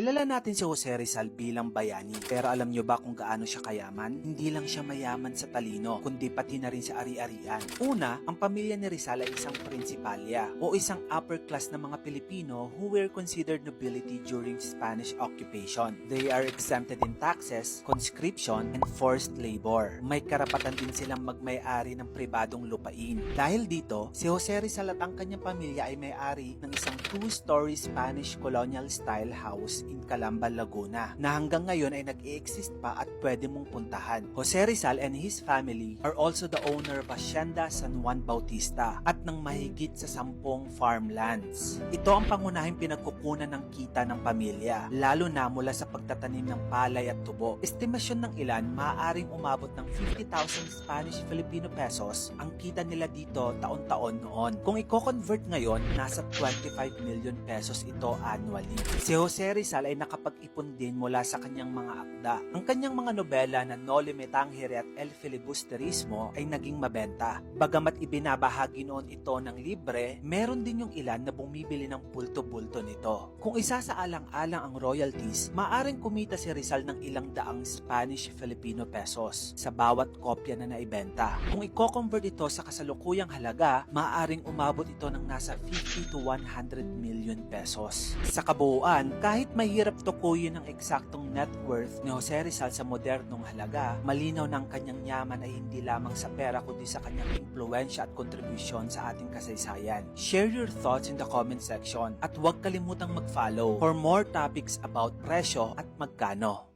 Kilala natin si Jose Rizal bilang bayani. Pero alam nyo ba kung gaano siya kayaman? Hindi lang siya mayaman sa talino, kundi pati na rin sa ari-arian. Una, ang pamilya ni Rizal ay isang prinsipalya o isang upper class na mga Pilipino who were considered nobility during Spanish occupation. They are exempted in taxes, conscription, and forced labor. May karapatan din silang magmay-ari ng pribadong lupain. Dahil dito, si Jose Rizal at ang kanyang pamilya ay may-ari ng isang two-story Spanish colonial style house in Calamba, Laguna na hanggang ngayon ay nag-i-exist pa at pwede mong puntahan. Jose Rizal and his family are also the owner of Hacienda San Juan Bautista at ng mahigit sa sampung farmlands. Ito ang pangunahing pinagkukunan ng kita ng pamilya, lalo na mula sa pagtatanim ng palay at tubo. Estimasyon ng ilan, maaaring umabot ng 50,000 Spanish Filipino pesos ang kita nila dito taon-taon noon. Kung i-convert ngayon, nasa 25 million pesos ito annually. Si Jose Rizal ay nakapag-ipon din mula sa kanyang mga akda. Ang kanyang mga nobela na Noli Me Tangere at El Filibusterismo ay naging mabenta. Bagamat ibinabahagi noon ito ng libre, meron din yung ilan na bumibili ng pulto-bulto nito. Kung isa sa alang-alang ang royalties, maaring kumita si Rizal ng ilang daang Spanish Filipino pesos sa bawat kopya na naibenta. Kung i-convert ito sa kasalukuyang halaga, maaaring umabot ito ng nasa 50 to 100 million pesos. Sa kabuuan, kahit mahirap tukuyin ang eksaktong net worth ni Jose Rizal sa modernong halaga, malinaw ng kanyang yaman ay hindi lamang sa pera kundi sa kanyang impluensya at kontribusyon sa ating kasaysayan. Share your thoughts in the comment section at huwag kalimutang mag-follow for more topics about presyo at magkano.